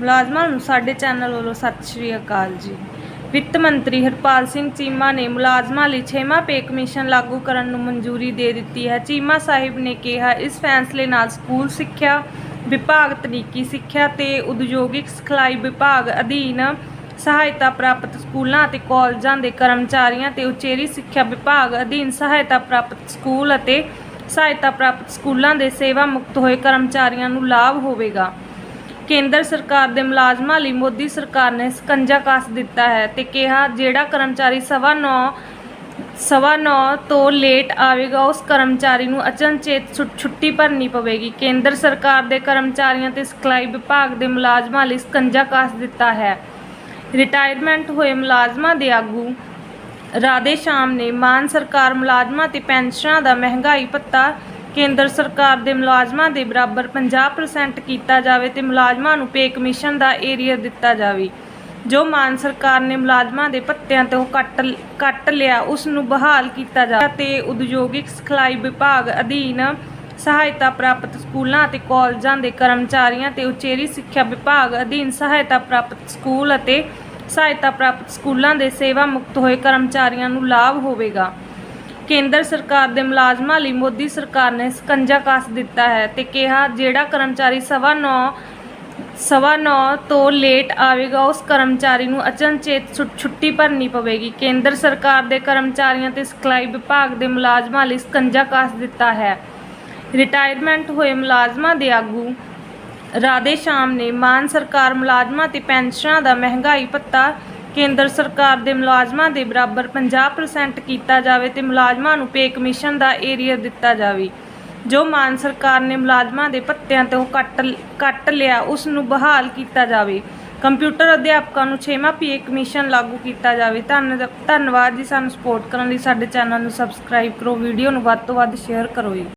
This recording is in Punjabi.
ਮੁਲਾਜ਼ਮਾਂ ਨੂੰ ਸਾਡੇ ਚੈਨਲ ਵੱਲੋਂ ਸਤਿ ਸ਼੍ਰੀ ਅਕਾਲ ਜੀ। ਵਿੱਤ ਮੰਤਰੀ ਹਰਪਾਲ ਸਿੰਘ ਚੀਮਾ ਨੇ ਮੁਲਾਜ਼ਮਾਂ ਲਈ 6ਵਾਂ ਪੇ ਕਮਿਸ਼ਨ ਲਾਗੂ ਕਰਨ ਨੂੰ ਮਨਜ਼ੂਰੀ ਦੇ ਦਿੱਤੀ ਹੈ। ਚੀਮਾ ਸਾਹਿਬ ਨੇ ਕਿਹਾ, ਇਸ ਫੈਸਲੇ ਨਾਲ ਸਕੂਲ ਸਿੱਖਿਆ, ਵਿਭਾਗ ਤਕਨੀਕੀ ਸਿੱਖਿਆ ਤੇ ਉਦਯੋਗਿਕ ਸਿਖਲਾਈ ਵਿਭਾਗ ਅਧੀਨ ਸਹਾਇਤਾ ਪ੍ਰਾਪਤ ਸਕੂਲਾਂ ਅਤੇ ਕਾਲਜਾਂ ਦੇ ਕਰਮਚਾਰੀਆਂ ਤੇ ਉਚੇਰੀ ਸਿੱਖਿਆ ਵਿਭਾਗ ਅਧੀਨ ਸਹਾਇਤਾ ਪ੍ਰਾਪਤ ਸਕੂਲ ਅਤੇ ਸਹਾਇਤਾ ਪ੍ਰਾਪਤ ਸਕੂਲਾਂ ਦੇ ਸੇਵਾ ਮੁਕਤ ਹੋਏ ਕਰਮਚਾਰੀਆਂ ਨੂੰ ਲਾਭ ਹੋਵੇਗਾ। ਕੇਂਦਰ ਸਰਕਾਰ ਦੇ ਮੁਲਾਜ਼ਮਾਂ ਲਈ ਮੋਦੀ ਸਰਕਾਰ ਨੇ ਸਕੰਜਾ ਕੱਸ ਦਿੱਤਾ ਹੈ ਤੇ ਕਿਹਾ ਜਿਹੜਾ ਕਰਮਚਾਰੀ ਸਵਾ ਨੌ ਸਵਾ ਨੌ ਤੋਂ ਲੇਟ ਆਵੇਗਾ, ਉਸ ਕਰਮਚਾਰੀ ਨੂੰ ਅਚਨਚੇਤ ਛੁੱਟੀ ਭਰਨੀ ਪਵੇਗੀ। ਕੇਂਦਰ ਸਰਕਾਰ ਦੇ ਕਰਮਚਾਰੀਆਂ ਤੇ ਸਿਖਲਾਈ ਵਿਭਾਗ ਦੇ ਮੁਲਾਜ਼ਮਾਂ ਲਈ ਸਕੰਜਾ ਕੱਸ ਦਿੱਤਾ ਹੈ। ਰਿਟਾਇਰਮੈਂਟ ਹੋਏ ਮੁਲਾਜ਼ਮਾਂ ਦੇ ਆਗੂ ਰਾਧੇ ਸ਼ਾਮ ਨੇ ਮਾਨ ਸਰਕਾਰ ਮੁਲਾਜ਼ਮਾਂ ਤੇ ਪੈਨਸ਼ਨਾਂ ਦਾ ਮਹਿੰਗਾਈ ਭੱਤਾ ਕੇਂਦਰ ਸਰਕਾਰ ਦੇ ਮੁਲਾਜ਼ਮਾਂ ਦੇ ਬਰਾਬਰ 50% ਕੀਤਾ ਜਾਵੇ ਤੇ ਮੁਲਾਜ਼ਮਾਂ ਨੂੰ ਪੇ ਕਮਿਸ਼ਨ ਦਾ ਏਰੀਆ ਦਿੱਤਾ ਜਾਵੇ। ਜੋ ਮਾਨ ਸਰਕਾਰ ਨੇ ਮੁਲਾਜ਼ਮਾਂ ਦੇ ਭੱਤਿਆਂ ਤੋਂ ਕੱਟ ਕੱਟ ਲਿਆ ਉਸ ਨੂੰ ਬਹਾਲ ਕੀਤਾ ਜਾਵੇ ਤੇ ਉਦਯੋਗਿਕ ਸਿਖਲਾਈ ਵਿਭਾਗ ਅਧੀਨ ਸਹਾਇਤਾ ਪ੍ਰਾਪਤ ਸਕੂਲਾਂ ਅਤੇ ਕਾਲਜਾਂ ਦੇ ਕਰਮਚਾਰੀਆਂ ਤੇ ਉਚੇਰੀ ਸਿੱਖਿਆ ਵਿਭਾਗ ਅਧੀਨ ਸਹਾਇਤਾ ਪ੍ਰਾਪਤ ਸਕੂਲ ਅਤੇ ਸਹਾਇਤਾ ਪ੍ਰਾਪਤ ਸਕੂਲਾਂ ਦੇ ਸੇਵਾ ਮੁਕਤ ਹੋਏ ਕਰਮਚਾਰੀਆਂ ਨੂੰ ਲਾਭ ਹੋਵੇਗਾ। ਕੇਂਦਰ ਸਰਕਾਰ ਦੇ ਮੁਲਾਜ਼ਮਾਂ ਲਈ ਮੋਦੀ ਸਰਕਾਰ ਨੇ ਸਕੰਜਾ ਕੱਸ ਦਿੱਤਾ ਹੈ ਤੇ ਕਿਹਾ ਜਿਹੜਾ ਕਰਮਚਾਰੀ ਸਵਾ ਨੌ ਸਵਾ ਨੌ ਤੋਂ ਲੇਟ ਆਵੇਗਾ, ਉਸ ਕਰਮਚਾਰੀ ਨੂੰ ਅਚਨਚੇਤ ਛੁ- ਛੁੱਟੀ ਭਰਨੀ ਪਵੇਗੀ। ਕੇਂਦਰ ਸਰਕਾਰ ਦੇ ਕਰਮਚਾਰੀਆਂ ਤੇ ਸਿਖਲਾਈ ਵਿਭਾਗ ਦੇ ਮੁਲਾਜ਼ਮਾਂ ਲਈ ਸਕੰਜਾ ਕੱਸ ਦਿੱਤਾ ਹੈ। ਰਿਟਾਇਰਮੈਂਟ ਹੋਏ ਮੁਲਾਜ਼ਮਾਂ ਦੇ ਆਗੂ ਰਾਧੇ ਸ਼ਾਮ ਨੇ ਮਾਨ ਸਰਕਾਰ ਮੁਲਾਜ਼ਮਾਂ ਤੇ ਪੈਨਸ਼ਨਾਂ ਦਾ ਮਹਿੰਗਾਈ ਭੱਤਾ ਕੇਂਦਰ ਸਰਕਾਰ ਦੇ ਮੁਲਾਜ਼ਮਾਂ ਦੇ ਬਰਾਬਰ 50% ਕੀਤਾ ਜਾਵੇ ਤੇ ਮੁਲਾਜ਼ਮਾਂ ਨੂੰ ਪੇ ਕਮਿਸ਼ਨ ਦਾ ਏਰੀਆ ਦਿੱਤਾ ਜਾਵੇ। ਜੋ ਮਾਨ ਸਰਕਾਰ ਨੇ ਮੁਲਾਜ਼ਮਾਂ ਦੇ ਭੱਤਿਆਂ ਤੋਂ ਕੱਟ ਕੱਟ ਲਿਆ ਉਸ ਨੂੰ ਬਹਾਲ ਕੀਤਾ ਜਾਵੇ। ਕੰਪਿਊਟਰ ਅਧਿਆਪਕਾਂ ਨੂੰ 6ਵਾਂ ਪੇ ਕਮਿਸ਼ਨ ਲਾਗੂ ਕੀਤਾ ਜਾਵੇ। ਧੰਨ, ਧੰਨਵਾਦ ਜੀ ਸਾਨੂੰ ਸਪੋਰਟ ਕਰਨ ਲਈ। ਸਾਡੇ ਚੈਨਲ ਨੂੰ ਸਬਸਕ੍ਰਾਈਬ ਕਰੋ। ਵੀਡੀਓ ਨੂੰ ਵੱਧ ਤੋਂ ਵੱਧ ਸ਼ੇਅਰ ਕਰੋ ਜੀ।